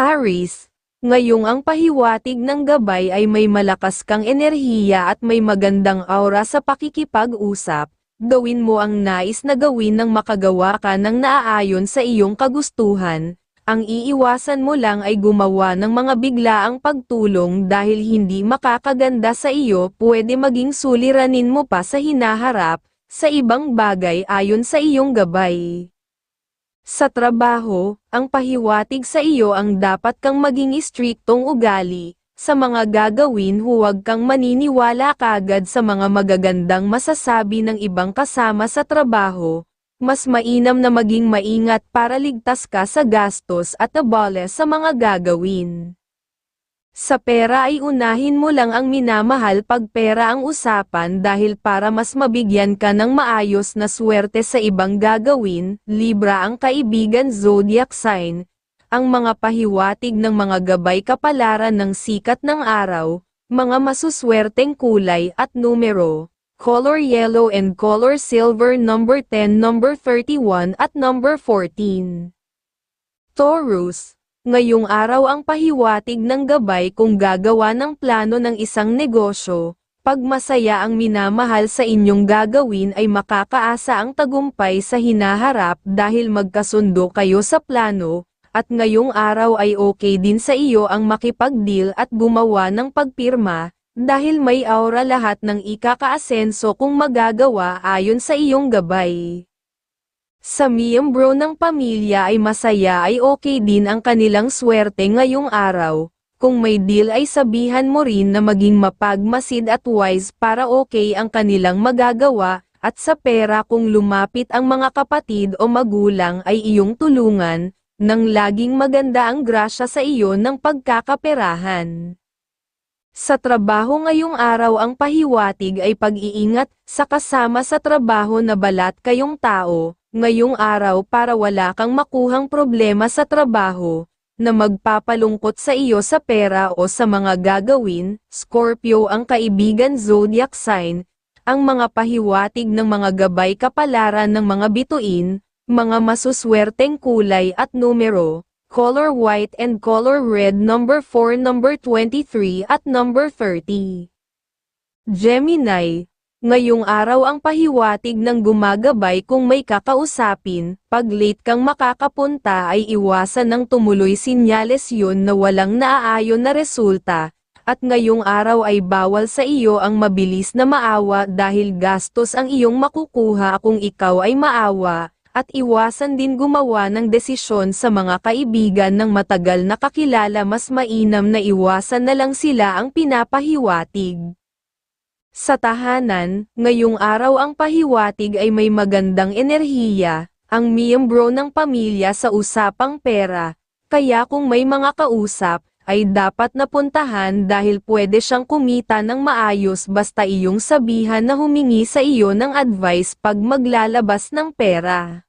Aris, ngayong ang pahiwatig ng gabay ay may malakas kang enerhiya at may magandang aura sa pakikipag-usap, gawin mo ang nais na gawin nang makagawa ka ng naaayon sa iyong kagustuhan, ang iiwasan mo lang ay gumawa ng mga biglaang pagtulong dahil hindi makakaganda sa iyo pwede maging suliranin mo pa sa hinaharap, sa ibang bagay ayon sa iyong gabay. Sa trabaho, ang pahiwatig sa iyo ang dapat kang maging istriktong ugali, sa mga gagawin huwag kang maniniwala kagad sa mga magagandang masasabi ng ibang kasama sa trabaho, mas mainam na maging maingat para ligtas ka sa gastos at abale sa mga gagawin. Sa pera ay unahin mo lang ang minamahal pag pera ang usapan dahil para mas mabigyan ka ng maayos na swerte sa ibang gagawin, Libra ang kaibigan zodiac sign, ang mga pahiwatig ng mga gabay kapalaran ng sikat ng araw, mga masuswerteng kulay at numero, color yellow and color silver number 10 number 31 at number 14. Taurus, Ngayong araw ang pahiwatig ng gabay kung gagawa ng plano ng isang negosyo, pag masaya ang minamahal sa inyong gagawin ay makakaasa ang tagumpay sa hinaharap dahil magkasundo kayo sa plano, at ngayong araw ay okay din sa iyo ang makipag-deal at gumawa ng pagpirma, dahil may aura lahat ng ikakaasenso kung magagawa ayon sa iyong gabay. Sa miyembro ng pamilya ay masaya ay okay din ang kanilang swerte ngayong araw. Kung may deal ay sabihan mo rin na maging mapagmasid at wise para okay ang kanilang magagawa, at sa pera kung lumapit ang mga kapatid o magulang ay iyong tulungan, nang laging maganda ang grasya sa iyo ng pagkakaperahan. Sa trabaho ngayong araw ang pahiwatig ay pag-iingat sa kasama sa trabaho na balat kayong tao, ngayong araw para wala kang makuhang problema sa trabaho, na magpapalungkot sa iyo sa pera o sa mga gagawin, Scorpio ang kaibigan zodiac sign, ang mga pahiwatig ng mga gabay kapalaran ng mga bituin, mga masuswerteng kulay at numero, color white and color red number 4 number 23 at number 30. Gemini, Ngayong araw ang pahiwatig ng gumagabay kung may kakausapin, pag late kang makakapunta ay iwasan ng tumuloy sinyales yun na walang naaayon na resulta, at ngayong araw ay bawal sa iyo ang mabilis na maawa dahil gastos ang iyong makukuha kung ikaw ay maawa, at iwasan din gumawa ng desisyon sa mga kaibigan ng matagal na kakilala mas mainam na iwasan na lang sila ang pinapahiwatig. Sa tahanan, ngayong araw ang pahiwatig ay may magandang enerhiya, ang miyembro ng pamilya sa usapang pera, kaya kung may mga kausap, ay dapat napuntahan dahil pwede siyang kumita ng maayos basta iyong sabihan na humingi sa iyo ng advice pag maglalabas ng pera.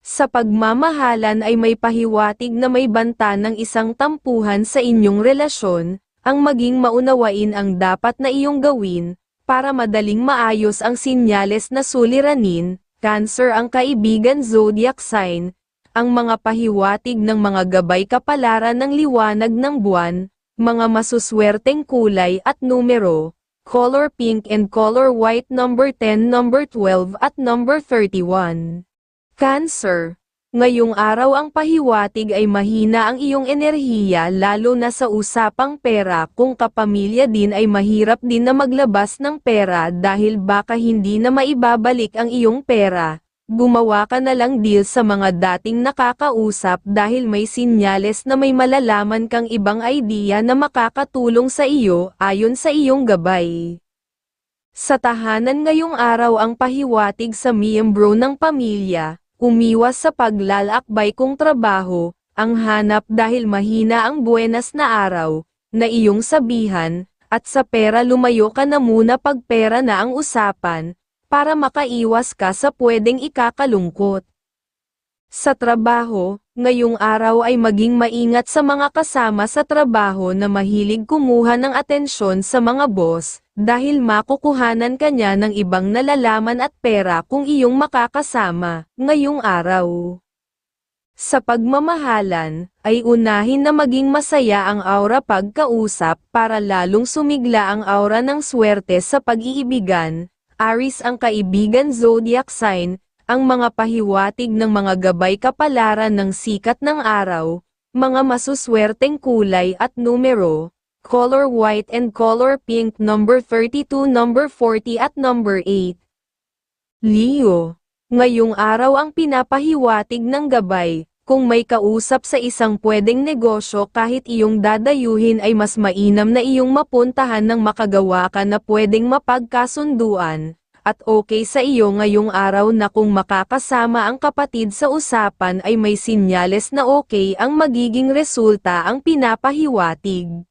Sa pagmamahalan ay may pahiwatig na may banta ng isang tampuhan sa inyong relasyon, ang maging maunawain ang dapat na iyong gawin, para madaling maayos ang sinyales na suliranin, Cancer ang kaibigan zodiac sign, ang mga pahiwatig ng mga gabay kapalaran ng liwanag ng buwan, mga masuswerteng kulay at numero, color pink and color white number 10 number 12 at number 31. Cancer Ngayong araw ang pahiwatig ay mahina ang iyong enerhiya lalo na sa usapang pera kung kapamilya din ay mahirap din na maglabas ng pera dahil baka hindi na maibabalik ang iyong pera. Gumawa ka na lang deal sa mga dating nakakausap dahil may sinyales na may malalaman kang ibang idea na makakatulong sa iyo ayon sa iyong gabay. Sa tahanan ngayong araw ang pahiwatig sa miyembro ng pamilya, umiwas sa paglalakbay kong trabaho, ang hanap dahil mahina ang buenas na araw, na iyong sabihan, at sa pera lumayo ka na muna pag pera na ang usapan, para makaiwas ka sa pwedeng ikakalungkot. Sa trabaho, ngayong araw ay maging maingat sa mga kasama sa trabaho na mahilig kumuha ng atensyon sa mga boss, dahil makukuhanan ka niya ng ibang nalalaman at pera kung iyong makakasama, ngayong araw. Sa pagmamahalan, ay unahin na maging masaya ang aura pagkausap para lalong sumigla ang aura ng swerte sa pag-iibigan. Aris ang kaibigan zodiac sign, ang mga pahiwatig ng mga gabay kapalaran ng sikat ng araw, mga masuswerteng kulay at numero, color white and color pink number 32 number 40 at number 8. Leo, ngayong araw ang pinapahiwatig ng gabay, kung may kausap sa isang pwedeng negosyo kahit iyong dadayuhin ay mas mainam na iyong mapuntahan ng makagawa ka na pwedeng mapagkasunduan, at okay sa iyo ngayong araw na kung makakasama ang kapatid sa usapan ay may sinyales na okay ang magiging resulta ang pinapahiwatig.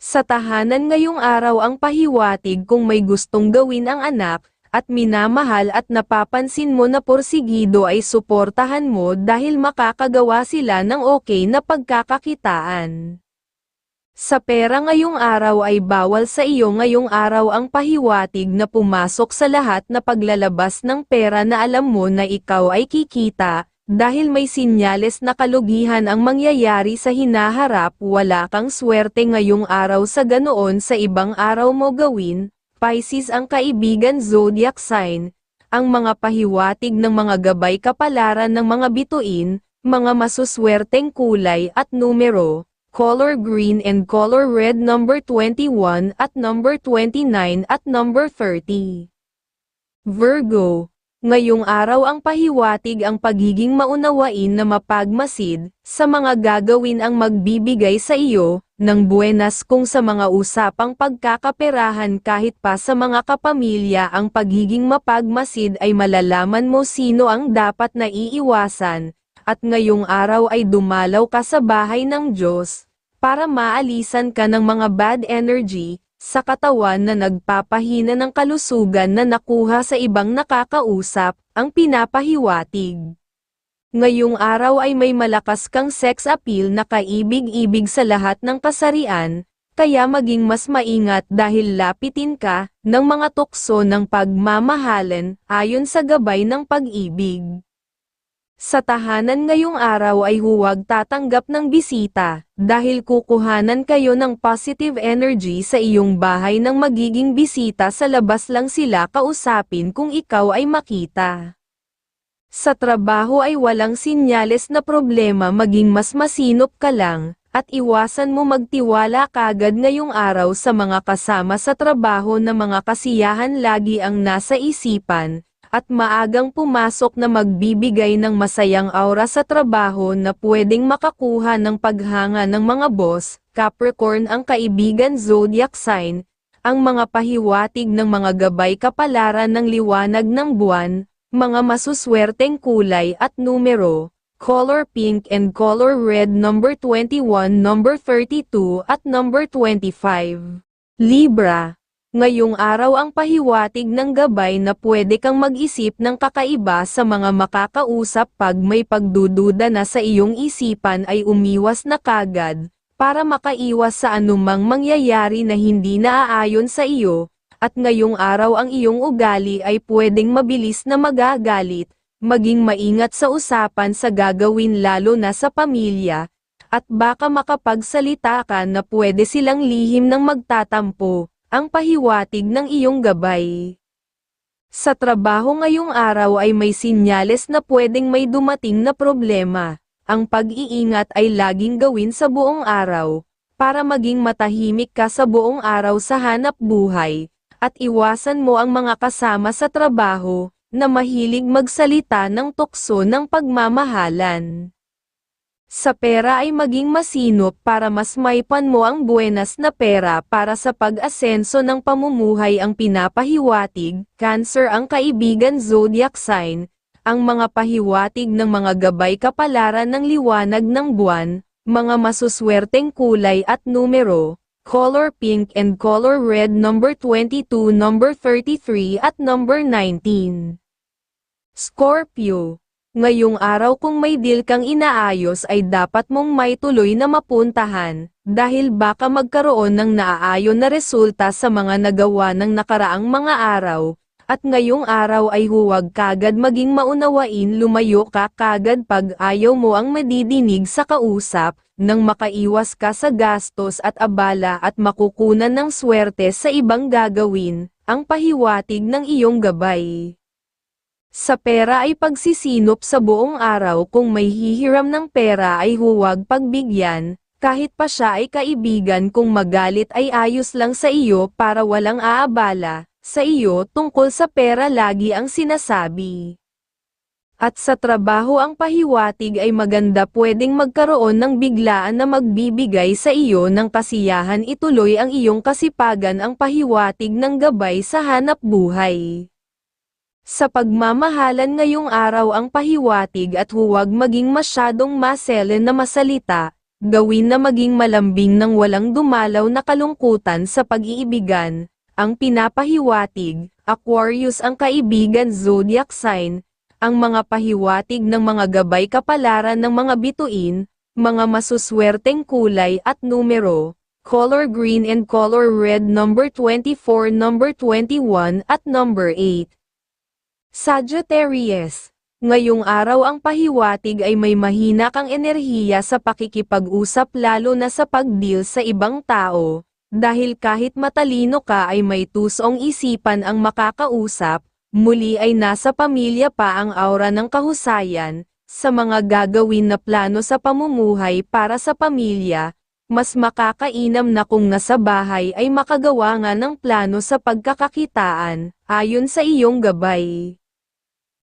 Sa tahanan ngayong araw ang pahiwatig kung may gustong gawin ang anak, at minamahal at napapansin mo na porsigido ay suportahan mo dahil makakagawa sila ng okay na pagkakakitaan. Sa pera ngayong araw ay bawal sa iyo ngayong araw ang pahiwatig na pumasok sa lahat na paglalabas ng pera na alam mo na ikaw ay kikita, dahil may sinyales na kalugihan ang mangyayari sa hinaharap wala kang swerte ngayong araw sa ganoon sa ibang araw mo gawin, Pisces ang kaibigan zodiac sign, ang mga pahiwatig ng mga gabay kapalaran ng mga bituin, mga masuswerteng kulay at numero, color green and color red number 21 at number 29 at number 30. Virgo, ngayong araw ang pahiwatig ang pagiging maunawain na mapagmasid, sa mga gagawin ang magbibigay sa iyo, ng buenas kung sa mga usapang pagkakaperahan kahit pa sa mga kapamilya ang pagiging mapagmasid ay malalaman mo sino ang dapat na iiwasan, at ngayong araw ay dumalaw ka sa bahay ng Diyos, para maalisan ka ng mga bad energy, sa katawan na nagpapahina ng kalusugan na nakuha sa ibang nakakausap, ang pinapahiwatig. Ngayong araw ay may malakas kang sex appeal na kaibig-ibig sa lahat ng kasarian, kaya maging mas maingat dahil lapitin ka ng mga tukso ng pagmamahalan ayon sa gabay ng pag-ibig. Sa tahanan ngayong araw ay huwag tatanggap ng bisita, dahil kukuhanan kayo ng positive energy sa iyong bahay ng magiging bisita sa labas lang sila kausapin kung ikaw ay makita. Sa trabaho ay walang sinyales na problema maging mas masinop ka lang, at iwasan mo magtiwala kagad ngayong araw sa mga kasama sa trabaho na mga kasiyahan lagi ang nasa isipan, at maagang pumasok na magbibigay ng masayang aura sa trabaho na pwedeng makakuha ng paghanga ng mga boss, Capricorn ang kaibigan zodiac sign, ang mga pahiwatig ng mga gabay kapalaran ng liwanag ng buwan, mga masuswerteng kulay at numero, color pink and color red number 21 number 32 at number 25. Libra Ngayong araw ang pahiwatig ng gabay na pwede kang mag-isip ng kakaiba sa mga makakausap pag may pagdududa na sa iyong isipan ay umiwas na kagad, para makaiwas sa anumang mangyayari na hindi naaayon sa iyo, at ngayong araw ang iyong ugali ay pwedeng mabilis na magagalit, maging maingat sa usapan sa gagawin lalo na sa pamilya, at baka makapagsalita ka na pwede silang lihim ng magtatampo ang pahiwatig ng iyong gabay. Sa trabaho ngayong araw ay may sinyales na pwedeng may dumating na problema. Ang pag-iingat ay laging gawin sa buong araw, para maging matahimik ka sa buong araw sa hanap buhay, at iwasan mo ang mga kasama sa trabaho, na mahilig magsalita ng tukso ng pagmamahalan. Sa pera ay maging masinop para mas maipan mo ang buenas na pera para sa pag-asenso ng pamumuhay ang pinapahiwatig, Cancer ang kaibigan zodiac sign, ang mga pahiwatig ng mga gabay kapalaran ng liwanag ng buwan, mga masuswerteng kulay at numero, color pink and color red number 22 number 33 at number 19. Scorpio Ngayong araw kung may deal kang inaayos ay dapat mong may tuloy na mapuntahan, dahil baka magkaroon ng naaayon na resulta sa mga nagawa ng nakaraang mga araw, At ngayong araw ay huwag kagad maging maunawain lumayo ka kagad pag ayaw mo ang madidinig sa kausap, nang makaiwas ka sa gastos at abala at makukunan ng swerte sa ibang gagawin, ang pahiwatig ng iyong gabay. Sa pera ay pagsisinop sa buong araw. Kung may hihiram ng pera ay huwag pagbigyan, kahit pa siya ay kaibigan kung magalit ay ayos lang sa iyo para walang aabala, sa iyo tungkol sa pera lagi ang sinasabi. At sa trabaho ang pahiwatig ay maganda. Pwedeng magkaroon ng biglaan na magbibigay sa iyo ng kasiyahan. Ituloy ang iyong kasipagan. Ang pahiwatig ng gabay sa hanap buhay. Sa pagmamahalan ngayong araw ang pahiwatig at huwag maging masyadong maselen na masalita, gawin na maging malambing ng walang dumalaw na kalungkutan sa pag-iibigan, ang pinapahiwatig, Aquarius ang kaibigan zodiac sign, ang mga pahiwatig ng mga gabay kapalaran ng mga bituin, mga masuswerteng kulay at numero, color green and color red number 24 number 21 at number 8. Sagittarius, ngayong araw ang pahiwatig ay may mahina kang enerhiya sa pakikipag-usap lalo na sa pag-deal sa ibang tao, dahil kahit matalino ka ay may tusong isipan ang makakausap, muli ay nasa pamilya pa ang aura ng kahusayan, sa mga gagawin na plano sa pamumuhay para sa pamilya, mas makakainam na kung nasa bahay ay makagawa nga ng plano sa pagkakakitaan, ayon sa iyong gabay.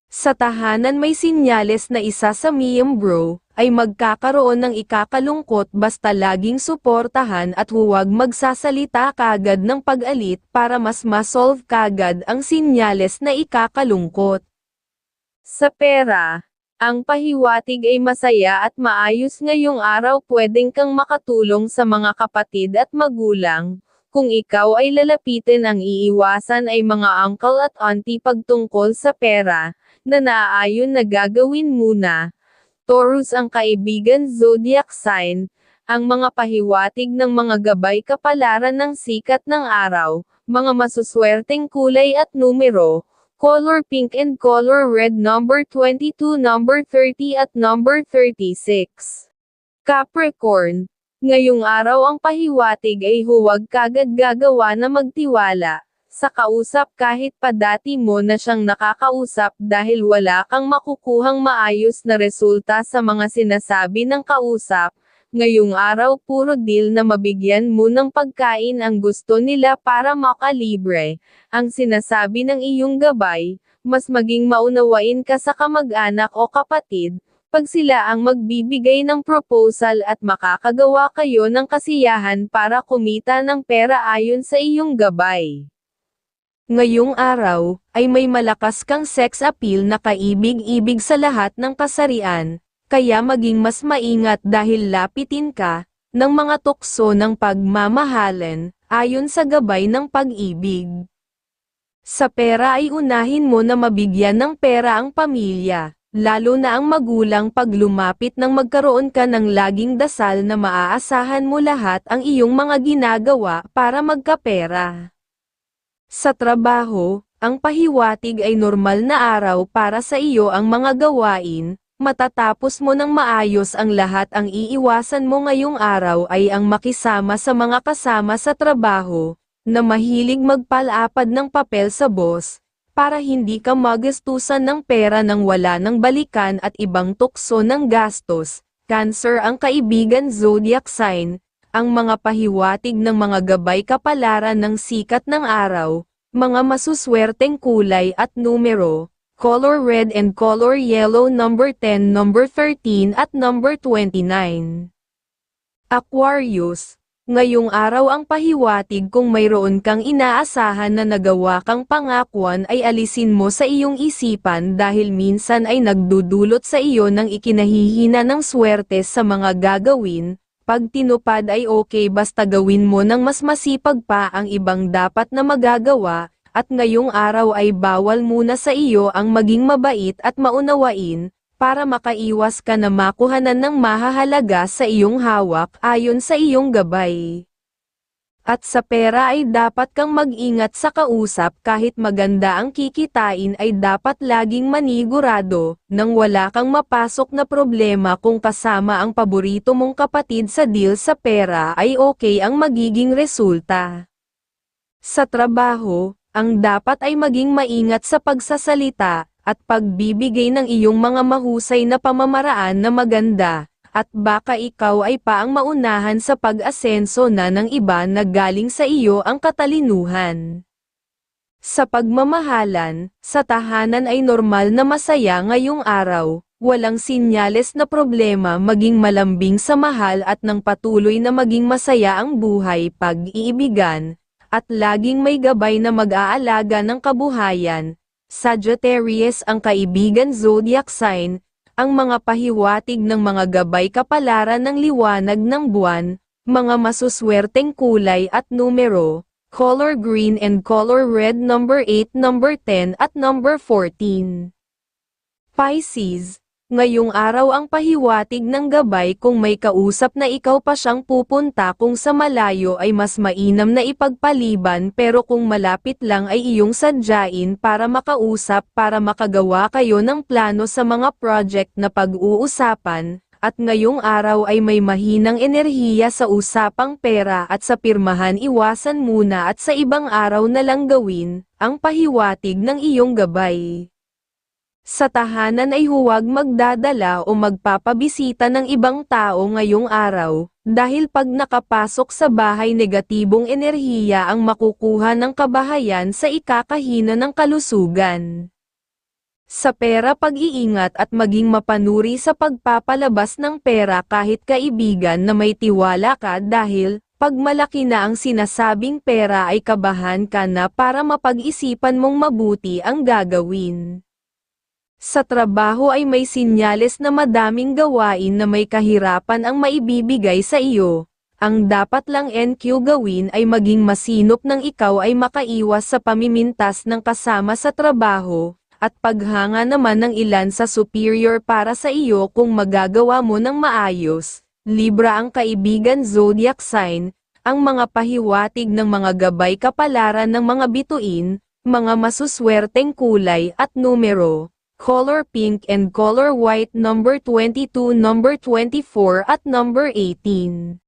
Sa tahanan may sinyales na isa sa miyembro, ay magkakaroon ng ikakalungkot basta laging suportahan at huwag magsasalita kagad ng pag-alit para mas masolve kagad ang sinyales na ikakalungkot. Sa pera, ang pahiwatig ay masaya at maayos ngayong araw. Pwedeng kang makatulong sa mga kapatid at magulang, kung ikaw ay lalapitin ang iiwasan ay mga uncle at auntie pagtungkol sa pera, na naaayon na gagawin muna. Taurus ang kaibigan zodiac sign, ang mga pahiwatig ng mga gabay kapalaran ng sikat ng araw, mga masuswerteng kulay at numero, color pink and color red number 22 number 30 at number 36. Capricorn, ngayong araw ang pahiwatig ay huwag kagad gagawa na magtiwala, sa kausap kahit pa dati mo na siyang nakakausap dahil wala kang makukuhang maayos na resulta sa mga sinasabi ng kausap, ngayong araw puro deal na mabigyan mo ng pagkain ang gusto nila para makalibre, ang sinasabi ng iyong gabay, mas maging maunawain ka sa kamag-anak o kapatid, pag sila ang magbibigay ng proposal at makakagawa kayo ng kasiyahan para kumita ng pera ayon sa iyong gabay. Ngayong araw, ay may malakas kang sex appeal na kaibig-ibig sa lahat ng kasarian, kaya maging mas maingat dahil lapitin ka, ng mga tukso ng pagmamahalan, ayon sa gabay ng pag-ibig. Sa pera ay unahin mo na mabigyan ng pera ang pamilya, lalo na ang magulang pag lumapit nang magkaroon ka ng laging dasal na maaasahan mo lahat ang iyong mga ginagawa para magkapera. Sa trabaho, ang pahiwatig ay normal na araw para sa iyo ang mga gawain, matatapos mo ng maayos ang lahat ang iiwasan mo ngayong araw ay ang makisama sa mga kasama sa trabaho, na mahilig magpalapad ng papel sa boss, para hindi ka magastusan ng pera nang wala ng balikan at ibang tukso ng gastos. Cancer ang kaibigan zodiac sign, ang mga pahiwatig ng mga gabay kapalaran ng sikat ng araw, mga masuswerteng kulay at numero, color red and color yellow number 10 number 13 at number 29. Aquarius, ngayong araw ang pahiwatig kung mayroon kang inaasahan na nagawa kang pangakuan ay alisin mo sa iyong isipan dahil minsan ay nagdudulot sa iyo ng ikinahihina ng swerte sa mga gagawin, pag tinupad ay okay basta gawin mo ng mas masipag pa ang ibang dapat na magagawa, at ngayong araw ay bawal muna sa iyo ang maging mabait at maunawain, para makaiwas ka na makuhanan ng mahahalaga sa iyong hawak ayon sa iyong gabay. At sa pera ay dapat kang mag-ingat sa kausap kahit maganda ang kikitain ay dapat laging manigurado, nang wala kang mapasok na problema kung kasama ang paborito mong kapatid sa deal sa pera ay okay ang magiging resulta. Sa trabaho, ang dapat ay maging maingat sa pagsasalita, at pagbibigay ng iyong mga mahusay na pamamaraan na maganda, at baka ikaw ay paang maunahan sa pag-asenso na ng iba na galing sa iyo ang katalinuhan. Sa pagmamahalan, sa tahanan ay normal na masaya ngayong araw, walang sinyales na problema maging malambing sa mahal at nang patuloy na maging masaya ang buhay pag-iibigan, at laging may gabay na mag-aalaga ng kabuhayan. Sagittarius ang kaibigan zodiac sign, ang mga pahiwatig ng mga gabay kapalaran ng liwanag ng buwan, mga masuswerteng kulay at numero, color green and color red number 8, number 10 at number 14. Pisces, ngayong araw ang pahiwatig ng gabay kung may kausap na ikaw pa siyang pupunta kung sa malayo ay mas mainam na ipagpaliban pero kung malapit lang ay iyong sadyain para makausap para makagawa kayo ng plano sa mga project na pag-uusapan, at ngayong araw ay may mahinang enerhiya sa usapang pera at sa pirmahan iwasan muna at sa ibang araw na lang gawin, ang pahiwatig ng iyong gabay. Sa tahanan ay huwag magdadala o magpapabisita ng ibang tao ngayong araw, dahil pag nakapasok sa bahay negatibong enerhiya ang makukuha ng kabahayan sa ikakahina ng kalusugan. Sa pera pag-iingat at maging mapanuri sa pagpapalabas ng pera kahit kaibigan na may tiwala ka dahil, pag malaki na ang sinasabing pera ay kabahan ka na para mapag-isipan mong mabuti ang gagawin. Sa trabaho ay may sinyales na madaming gawain na may kahirapan ang maibibigay sa iyo. Ang dapat lang NQ gawin ay maging masinop nang ikaw ay makaiwas sa pamimintas ng kasama sa trabaho, at paghanga naman ng ilan sa superior para sa iyo kung magagawa mo ng maayos. Libra ang kaibigan zodiac sign, ang mga pahiwatig ng mga gabay kapalaran ng mga bituin, mga masuswerteng kulay at numero color pink and color white number 22 number 24 at number 18.